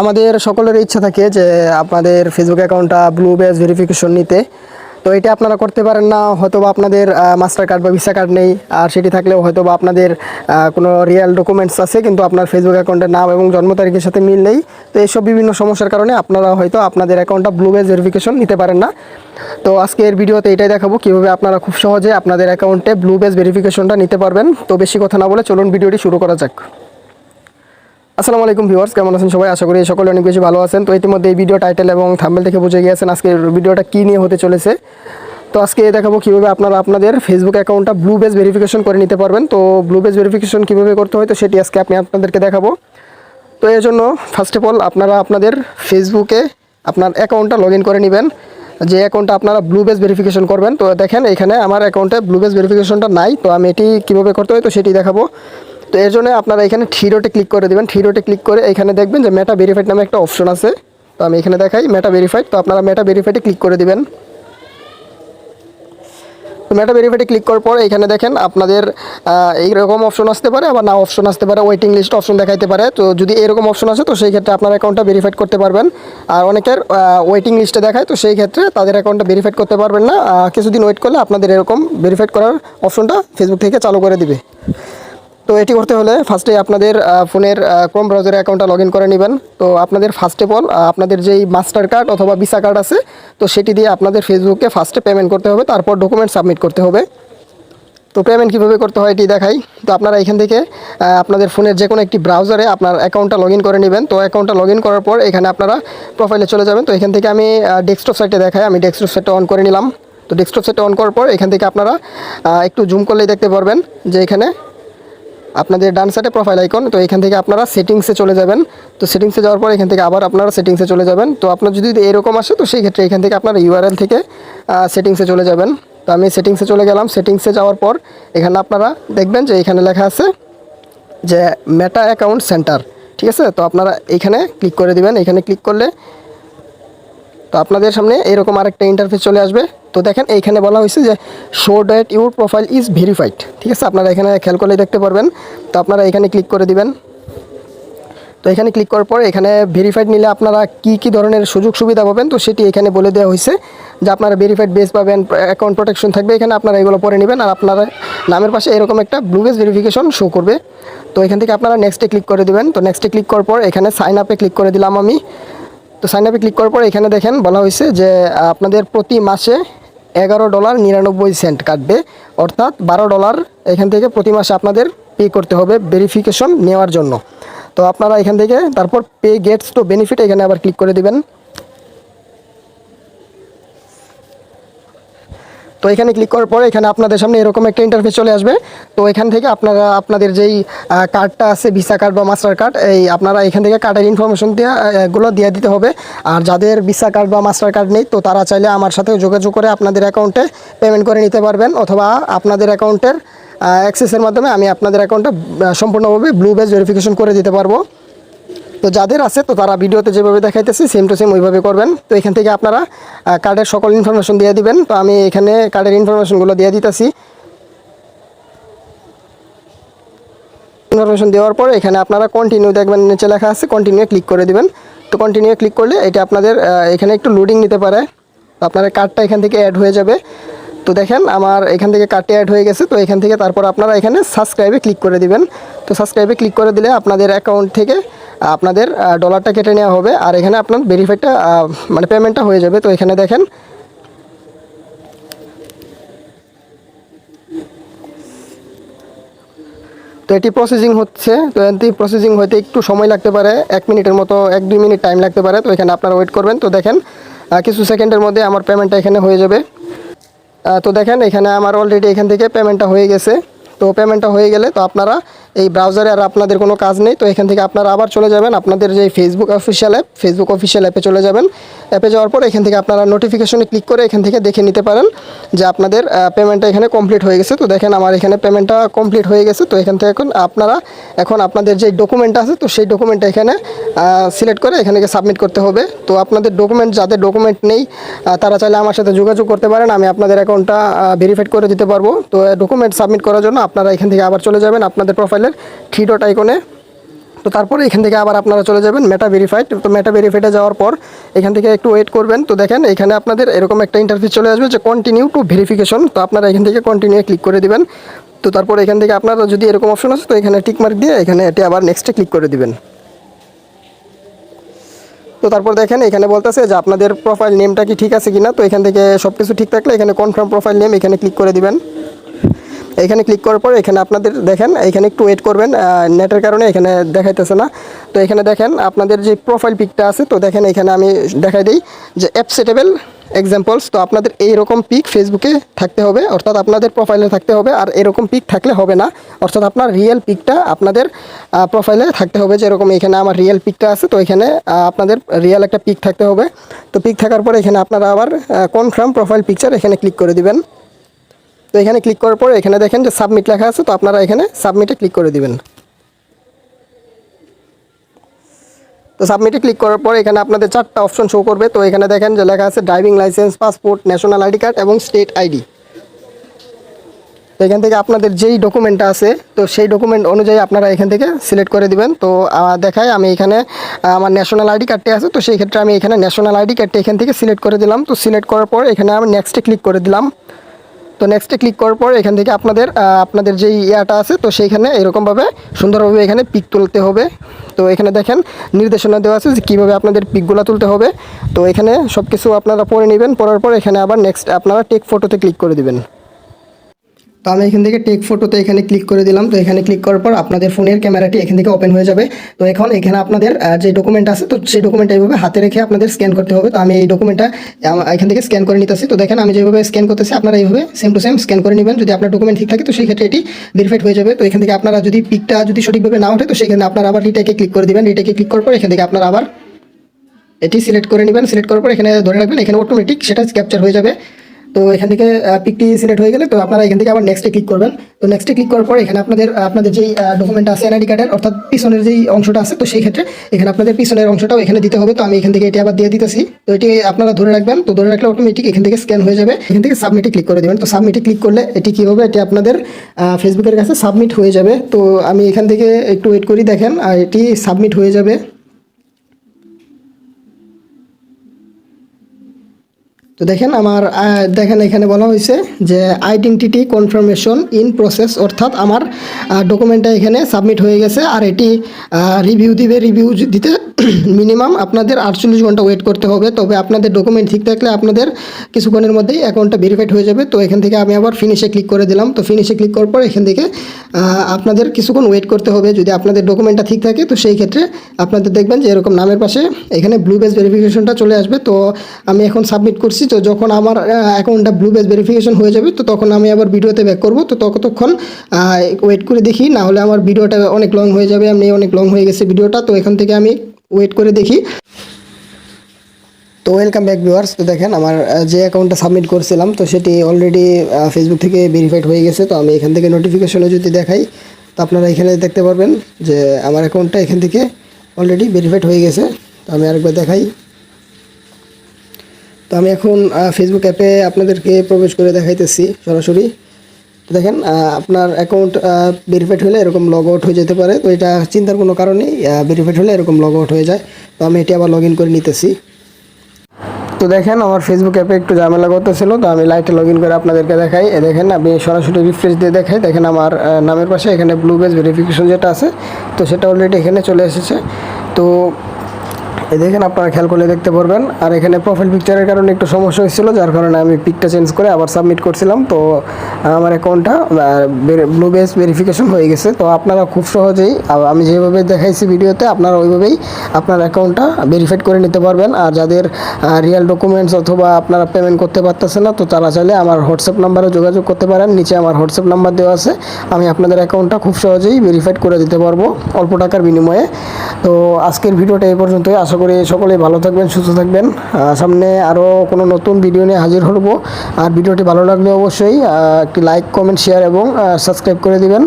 আমাদের সকলের ইচ্ছা থাকে যে আপনাদের ফেসবুক অ্যাকাউন্টটা ব্লু বেস ভেরিফিকেশন নিতে। তো এটা আপনারা করতে পারেন না হয়তো বা আপনাদের মাস্টার কার্ড বা ভিসা কার্ড নেই, আর সেটি থাকলেও হয়তো বা আপনাদের কোনো রিয়েল ডকুমেন্টস আছে, কিন্তু আপনার ফেসবুক অ্যাকাউন্টের নাম এবং জন্ম তারিখের সাথে মিল নেই। তো এইসব বিভিন্ন সমস্যার কারণে আপনারা হয়তো আপনাদের অ্যাকাউন্টটা ব্লু বেস ভেরিফিকেশন নিতে পারেন না। তো আজকের ভিডিওতে এটাই দেখাবো, কীভাবে আপনারা খুব সহজে আপনাদের অ্যাকাউন্টে ব্লু বেস ভেরিফিকেশনটা নিতে পারবেন। তো বেশি কথা না বলে চলুন ভিডিওটি শুরু করা যাক। আসসালামু আলাইকুম ভিউয়ার্স, কেমন আছেন সবাই? আশা করি সকলে অনেক বেশি ভালো আছেন। তো ইতিমধ্যে এই ভিডিও টাইটেল এবং থাম্বেল থেকে বুঝে গিয়েছেন আজকে ভিডিওটা কী নিয়ে হতে চলেছে। তো আজকে দেখাবো কীভাবে আপনারা আপনাদের ফেসবুক অ্যাকাউন্টটা ব্লু বেস ভেরিফিকেশন করে নিতে পারবেন। তো ব্লু বেস ভেরিফিকেশন কীভাবে করতে হয়, তো সেটি আজকে আমি আপনাদেরকে দেখাবো। তো এর জন্য ফার্স্ট অফ অল আপনারা আপনাদের ফেসবুকে আপনার অ্যাকাউন্টটা লগ করে নেবেন। যে অ্যাকাউন্টটা আপনারা ব্লু বেস ভেরিফিকেশন করবেন। তো দেখেন, এখানে আমার অ্যাকাউন্টে ব্লু বেস ভেরিফিকেশনটা নাই। তো আমি এটি কীভাবে করতে হয়, তো সেটি দেখাবো। তো এর জন্য আপনারা এখানে থ্রিডোটে ক্লিক করে দেবেন। থ্রিডোটে ক্লিক করে এখানে দেখবেন যে মেটা ভেরিফাইড নামে একটা অপশন আছে। তো আমি এখানে দেখাই মেটা ভেরিফাইড তো আপনারা মেটা ভেরিফাইডে ক্লিক করে দেবেন। তো মেটা ভেরিফাইডে ক্লিক করার পর এখানে দেখেন আপনাদের এইরকম অপশন আসতে পারে, আবার না অপশন আসতে পারে ওয়েটিং লিস্ট অপশন দেখাইতে পারে। তো যদি এরকম অপশন আসে, তো সেই ক্ষেত্রে আপনার অ্যাকাউন্টটা ভেরিফাইড করতে পারবেন। আর অনেকের ওয়েটিং লিস্টে দেখায়, তো সেই ক্ষেত্রে তাদের অ্যাকাউন্টটা ভেরিফাইড করতে পারবেন না। কিছুদিন ওয়েট করলে আপনাদের এরকম ভেরিফাইড করার অপশনটা ফেসবুক থেকে চালু করে দিবে। তো এটি করতে হলে ফার্স্টে আপনাদের ফোনের ক্রোম ব্রাউজারে অ্যাকাউন্টটা লগ করে নেবেন। তো আপনাদের ফার্স্ট অফ অল আপনাদের যেই মাস্টার কার্ড অথবা ভিসা কার্ড আছে, তো সেটি দিয়ে আপনাদের ফেসবুকে ফার্স্টে পেমেন্ট করতে হবে, তারপর ডকুমেন্ট সাবমিট করতে হবে। তো পেমেন্ট কীভাবে করতে হয় এটি দেখাই। তো আপনারা এখান থেকে আপনাদের ফোনের যে কোনো একটি ব্রাউজারে আপনার অ্যাকাউন্টটা লগ করে নেবেন। তো অ্যাকাউন্টটা লগ করার পর এখানে আপনারা প্রোফাইলে চলে যাবেন। তো এখান থেকে আমি ডেস্কটপ সাইটে দেখাই। আমি ডেস্কটপ সাইটটা অন করে নিলাম। তো ডেস্কটপ সাইটটা অন করার পর এখান থেকে আপনারা একটু জুম করলেই দেখতে পারবেন যে এখানে আপনাদের ডান সাইডে প্রোফাইল আইকন তো এখান থেকে আপনারা সেটিংসে চলে যাবেন। তো সেটিংসে যাওয়ার পর এখান থেকে আবার আপনারা সেটিংসে চলে যাবেন। তো আপনার যদি এরকম আসে, তো সেই ক্ষেত্রে এখান থেকে আপনারা ইউআরএল থেকে সেটিংসে চলে যাবেন। তো আমি সেটিংসে চলে গেলাম। সেটিংসে যাওয়ার পর এখানে আপনারা দেখবেন যে এখানে লেখা আছে যে মেটা অ্যাকাউন্ট সেন্টার ঠিক আছে? তো আপনারা এখানে ক্লিক করে দিবেন। এখানে ক্লিক করলে তো আপনাদের সামনে এরকম আরেকটা ইন্টারফেস চলে আসবে। তো দেখেন, এইখানে বলা হয়েছে যে show that your profile is verified ঠিক আছে, আপনারা এখানে খেয়াল করলে দেখতে পারবেন। তো আপনারা এখানে ক্লিক করে দিবেন। তো এখানে ক্লিক করার পর এখানে ভেরিফাইড নিলে আপনারা কি কি ধরনের সুযোগ সুবিধা পাবেন, তো সেটি এখানে বলে দেওয়া হয়েছে যে আপনারা ভেরিফাইড বেস পাবেন অ্যাকাউন্ট প্রোটেকশন থাকবে, এখানে আপনারা এগুলো পরে নেবেন আর আপনারা নামের পাশে এরকম একটা ব্লু বেস ভেরিফিকেশন শো করবে। তো এখান থেকে আপনারা নেক্সটে ক্লিক করে দিবেন। তো নেক্সটে ক্লিক করার পর এখানে সাইন আপে ক্লিক করে দিলাম আমি। তো সাইন আপে ক্লিক করার পর এখানে দেখেন বলা হয়েছে যে আপনাদের প্রতি মাসে এগারো ডলার নিরানব্বই সেন্ট কাটবে। অর্থাৎ বারো ডলার এখান থেকে প্রতি মাসে আপনাদের পে করতে হবে ভেরিফিকেশন নেওয়ার জন্য। তো আপনারা এখান থেকে তারপর পে গেটস টু বেনিফিট এখানে আবার ক্লিক করে দিবেন। তো এখানে ক্লিক করার পরে এখানে আপনাদের সামনে এরকম একটা ইন্টারফেস চলে আসবে। তো এখান থেকে আপনারা, আপনাদের যেই কার্ডটা আছে ভিসা কার্ড বা মাস্টার কার্ড এই আপনারা এখান থেকে কার্ডের ইনফরমেশন দিয়ে এগুলো দিয়ে দিতে হবে। আর যাদের ভিসা কার্ড বা মাস্টার কার্ড নেই, তো তারা চাইলে আমার সাথে যোগাযোগ করে আপনাদের অ্যাকাউন্টে পেমেন্ট করে নিতে পারবেন। অথবা আপনাদের অ্যাকাউন্টের অ্যাক্সেসের মাধ্যমে আমি আপনাদের অ্যাকাউন্টে সম্পূর্ণভাবে ব্লু বেজ ভেরিফিকেশন করে দিতে পারব। তো যাদের আছে, তো তারা ভিডিওতে যেভাবে দেখাইতেছি সেম টু সেম ওইভাবে করবেন। তো এখান থেকে আপনারা কার্ডের সকল ইনফরমেশন দিয়ে দিবেন। তো আমি এখানে কার্ডের ইনফরমেশনগুলো দিয়ে দিতেছি। ইনফরমেশন দেওয়ার পর এখানে আপনারা কন্টিনিউ দেখবেন, নিচে লেখা আছে কন্টিনিউ ক্লিক করে দিবেন। তো কন্টিনিউ ক্লিক করলে এটা আপনাদের এখানে একটু লোডিং নিতে পারে। আপনার কার্ডটা এখান থেকে অ্যাড হয়ে যাবে। তো দেখেন, আমার এখান থেকে কার্ডটি অ্যাড হয়ে গেছে। তো এখান থেকে তারপর আপনারা এখানে সাবস্ক্রাইবে ক্লিক করে দিবেন। তো সাবস্ক্রাইবে ক্লিক করে দিলে আপনাদের অ্যাকাউন্ট থেকে আপনাদের ডলারটা কেটে নেওয়া হবে। আর এখানে আপনার ভেরিফাইডটা মানে পেমেন্টটা হয়ে যাবে। তো এখানে দেখেন। তো এটি প্রসেসিং হচ্ছে। তো এটি প্রসেসিং হতে একটু সময় লাগতে পারে। এক মিনিটের মতো, এক দুই মিনিট টাইম লাগতে পারে। তো এখানে আপনারা ওয়েট করবেন। তো দেখেন কিছু সেকেন্ডের মধ্যে আমার পেমেন্টটা এখানে হয়ে যাবে। তো দেখেন, এখানে আমার অলরেডি এখান থেকে পেমেন্টটা হয়ে গেছে। তো পেমেন্টটা হয়ে গেলে তো আপনারা এই ব্রাউজারে আর আপনাদের কোনো কাজ নেই, তো এখান থেকে আপনারা আবার চলে যাবেন আপনাদের যে Facebook official app Facebook official অ্যাপে চলে যাবেন। অ্যাপে যাওয়ার পর এখান থেকে আপনারা নোটিফিকেশনে ক্লিক করে এখান থেকে দেখে নিতে পারেন যে আপনাদের পেমেন্টটা এখানে কমপ্লিট হয়ে গেছে। তো দেখেন আমার এখানে পেমেন্টটা কমপ্লিট হয়ে গেছে। তো এখান থেকে এখন আপনারা, এখন আপনাদের যে ডকুমেন্ট আছে, তো সেই ডকুমেন্টটা এখানে সিলেক্ট করে এখানে সাবমিট করতে হবে। তো আপনাদের ডকুমেন্ট যাদের ডকুমেন্ট নেই তারা চাইলে আমার সাথে যোগাযোগ করতে পারেন। আমি আপনাদের অ্যাকাউন্টটা ভেরিফাইড করে দিতে পারব। তো ডকুমেন্ট সাবমিট করার জন্য আপনারা এখান থেকে আবার চলে যাবেন। আপনাদের প্রোফাইলের থ্রি ডট আইকনে। তো তারপরে এখান থেকে আবার আপনারা চলে যাবেন মেটা ভেরিফাইড তো মেটা ভেরিফাইডে যাওয়ার পর এখান থেকে একটু ওয়েট করবেন। তো দেখেন এখানে আপনাদের এরকম একটা ইন্টারফেস চলে আসবে যে কন্টিনিউ টু ভেরিফিকেশন তো আপনারা এখান থেকে কন্টিনিউ ক্লিক করে দিবেন। তো তারপর এখান থেকে আপনারা যদি এরকম অপশন আছে, তো এখানে টিক মার্ক দিয়ে এখানে এটি আবার নেক্সটে ক্লিক করে দিবেন। তো তারপর দেখেন এখানে বলতেছে যে আপনাদের প্রোফাইল নেমটা কি ঠিক আছে কিনা? তো এখান থেকে সব কিছু ঠিক থাকলে এখানে কনফার্ম প্রোফাইল নেম এখানে ক্লিক করে দিবেন। এখানে ক্লিক করার পর এখানে আপনাদের দেখেন, এখানে একটু ওয়েট করবেন নেটের কারণে এখানে দেখাইতেছে না। তো এখানে দেখেন, আপনাদের যে প্রোফাইল পিকটা আছে, তো দেখেন এখানে আমি দেখাই দিই যে অ্যাপসেটেবল এক্সাম্পলস তো আপনাদের এইরকম পিক ফেসবুকে থাকতে হবে, অর্থাৎ আপনাদের প্রোফাইলে থাকতে হবে, আর এরকম পিক থাকলে হবে না। অর্থাৎ আপনার রিয়েল পিকটা আপনাদের প্রোফাইলে থাকতে হবে, যেরকম এখানে আমার রিয়েল পিকটা আছে, তো এখানে আপনাদের রিয়েল একটা পিক থাকতে হবে। তো পিক থাকার পরে এখানে আপনারা আবার কনফার্ম প্রোফাইল পিকচার এখানে ক্লিক করে দিবেন। তো এখানে ক্লিক করার পর এখানে দেখেন যে সাবমিট লেখা আছে, তো আপনারা এখানে সাবমিটে ক্লিক করে দিবেন। তো সাবমিটে ক্লিক করার পর এখানে আপনাদের চারটা অপশন শো করবে। তো এখানে দেখেন যে লেখা আছে driving licence passport national ID card এবং স্টেট আইডি তো এখান থেকে আপনাদের যেই ডকুমেন্টটা আছে, তো সেই ডকুমেন্ট অনুযায়ী আপনারা এখান থেকে সিলেক্ট করে দিবেন। তো দেখায় আমি এখানে আমার ন্যাশনাল আইডি কার্ডটি আছে, তো সেই ক্ষেত্রে আমি এখানে ন্যাশনাল আইডি কার্ডটি এখান থেকে সিলেক্ট করে দিলাম। তো সিলেক্ট করার পর এখানে আমি নেক্সটে ক্লিক করে দিলাম। তো নেক্সটে ক্লিক করার পর এখান থেকে আপনাদের আপনাদের যেই ইয়াটা আছে, তো সেইখানে এরকমভাবে সুন্দরভাবে এখানে পিক তুলতে হবে। তো এখানে দেখেন, নির্দেশনা দেওয়া আছে যে কীভাবে আপনাদের পিকগুলো তুলতে হবে। তো এখানে সব কিছু আপনারা পরে নেবেন পরার পর এখানে আবার নেক্সট আপনারা টেক ফটোতে ক্লিক করে দিবেন। তো আমি এখান থেকে টেক ফটোতে এখানে ক্লিক করে দিলাম। তো এখানে ক্লিক করার পর আপনাদের ফোনের ক্যামেরাটি এখান থেকে ওপেন হয়ে যাবে। তো এখন এখানে আপনাদের যে ডকুমেন্ট আছে, তো সেই ডকুমেন্টটা এইভাবে হাতে রেখে আপনাদের স্ক্যান করতে হবে। তো আমি এই ডকুমেন্টটা এখান থেকে স্ক্যান করে নিতেছি। তো দেখেন আমি যেভাবে স্ক্যান করতেছি, আপনারা এইভাবে সেম টু সেম স্ক্যান করে নেবেন। যদি আপনার ডকুমেন্ট ঠিক থাকে, তো সেই ক্ষেত্রে এটি ভেরিফাইড হয়ে যাবে। তো এখান থেকে আপনারা যদি পিকটা যদি সঠিকভাবে না ওঠে, তো সেখানে আপনারা আবার রিটেকে ক্লিক করে দেবেন। রিটেকে ক্লিক করার পর এখান থেকে আপনারা আবার এটি সিলেক্ট করে নেবেন। সিলেক্ট করার পর এখানে ধরে রাখবেন, এখানে অটোমেটিক সেটা ক্যাপচার হয়ে যাবে। তো এখান থেকে পিকটি সিলেক্ট হয়ে গেলে তো আপনারা এখান থেকে আবার নেক্সটে ক্লিক করবেন। তো নেক্সটে ক্লিক করার পর এখানে আপনাদের আপনাদের যেই ডকুমেন্ট আছে এনআইডি কার্ডের অর্থাৎ পিছনের যেই অংশটা আছে, তো সেই ক্ষেত্রে এখানে আপনাদের পিছনের অংশটাও এখানে দিতে হবে। তো আমি এখান থেকে এটি আবার দিয়ে দিতেছি। তো এটি আপনারা ধরে রাখবেন। তো ধরে রাখলে অটোমেটিক এখান থেকে স্ক্যান হয়ে যাবে। এখান থেকে সাবমিটে ক্লিক করে দেবেন। তো সাবমিটে ক্লিক করলে এটি কী হবে? এটি আপনাদের ফেসবুকের কাছে সাবমিট হয়ে যাবে। তো আমি এখান থেকে একটু ওয়েট করি, দেখেন আর এটি সাবমিট হয়ে যাবে। তো দেখেন আমার দেখেন এখানে বলা হয়েছে যে আইডেন্টিটি কনফার্মেশন ইন প্রসেস অর্থাৎ আমার ডকুমেন্টটা এখানে সাবমিট হয়ে গেছে, আর এটি রিভিউ দিবে রিভিউ দিতে মিনিমাম আপনাদের আটচল্লিশ ঘণ্টা ওয়েট করতে হবে। তবে আপনাদের ডকুমেন্ট ঠিক থাকলে আপনাদের কিছুক্ষণের মধ্যেই অ্যাকাউন্টটা ভেরিফাইড হয়ে যাবে। তো এখান থেকে আমি আবার ফিনিশে ক্লিক করে দিলাম। তো ফিনিশে ক্লিক করার পর এখান থেকে আপনাদের কিছুক্ষণ ওয়েট করতে হবে। যদি আপনাদের ডকুমেন্টটা ঠিক থাকে, তো সেই ক্ষেত্রে আপনাদের দেখবেন যে এরকম নামের পাশে এখানে ব্লু বেস ভেরিফিকেশনটা চলে আসবে। তো আমি এখন সাবমিট করছি। তো যখন আমার অ্যাকাউন্টটা ব্লু বেস ভেরিফিকেশন হয়ে যাবে, তো তখন আমি আবার ভিডিওতে ব্যাক করব। তো ততক্ষণ ওয়েট করে দেখি। না হলে আমার ভিডিওটা অনেক লং হয়ে যাবে। এমনি অনেক লং হয়ে গেছে ভিডিওটা তো এখান থেকে আমি ওয়েট করে দেখি। তো ওয়েলকাম ব্যাক ভিউয়ার্স তো দেখেন, আমার যে অ্যাকাউন্টটা সাবমিট করছিলাম, তো সেটি অলরেডি ফেসবুক থেকে ভেরিফাইড হয়ে গেছে। তো আমি এখান থেকে নোটিফিকেশনে যদি দেখাই, তো আপনারা এখানে দেখতে পারবেন যে আমার অ্যাকাউন্টটা এখান থেকে অলরেডি ভেরিফাইড হয়ে গেছে। তো আমি আরেকবার দেখাই। তো আমি এখন ফেসবুক অ্যাপে আপনাদেরকে প্রবেশ করে দেখাইতেছি সরাসরি। দেখেন আপনার অ্যাকাউন্ট ভেরিফাইড হলে এরকম লগ আউট হয়ে যেতে পারে। তো এটা চিন্তার কোনো কারণেই ভেরিফাইড হলে এরকম লগ আউট হয়ে যায়। তো আমি এটি আবার লগ করে নিতেছি। তো দেখেন, আমার ফেসবুক অ্যাপে একটু ঝামেলা করতেছিল, তো আমি লাইটে লগ করে আপনাদেরকে দেখাই। দেখেন, আমি সরাসরি রিফ্রেশ দিয়ে দেখাই। দেখেন, আমার নামের পাশে এখানে ব্লু বেস ভেরিফিকেশন যেটা আছে, তো সেটা অলরেডি এখানে চলে এসেছে। তো এই দেখেন আপনারা খেয়াল করলে দেখতে পারবেন। আর এখানে প্রোফাইল পিকচারের কারণে একটু সমস্যা হয়েছিল, যার কারণে আমি পিকটা চেঞ্জ করে আবার সাবমিট করছিলাম। তো আমার অ্যাকাউন্টটা ব্লু বেস ভেরিফিকেশন হয়ে গেছে। তো আপনারা খুব সহজেই আমি যেভাবে দেখাইছি ভিডিওতে, আপনারা ওইভাবেই আপনার অ্যাকাউন্টটা ভেরিফাইড করে নিতে পারবেন। আর যাদের রিয়েল ডকুমেন্টস অথবা আপনারা পেমেন্ট করতে পারতেছে না, তো তারা চাইলে আমার হোয়াটসঅ্যাপ নাম্বারে যোগাযোগ করতে পারেন। নিচে আমার হোয়াটসঅ্যাপ নাম্বার দেওয়া আছে। আমি আপনাদের অ্যাকাউন্টটা খুব সহজেই ভেরিফাইড করে দিতে পারব, অল্প টাকার বিনিময়ে। তো আজকের ভিডিওটা এই পর্যন্তই। আশা করি সকলেই ভালো থাকবেন, সুস্থ থাকবেন। সামনে আরও কোনো নতুন ভিডিও নিয়ে হাজির হব। আর ভিডিওটি ভালো লাগলে অবশ্যই একটি লাইক কমেন্ট শেয়ার এবং সাবস্ক্রাইব করে দিবেন।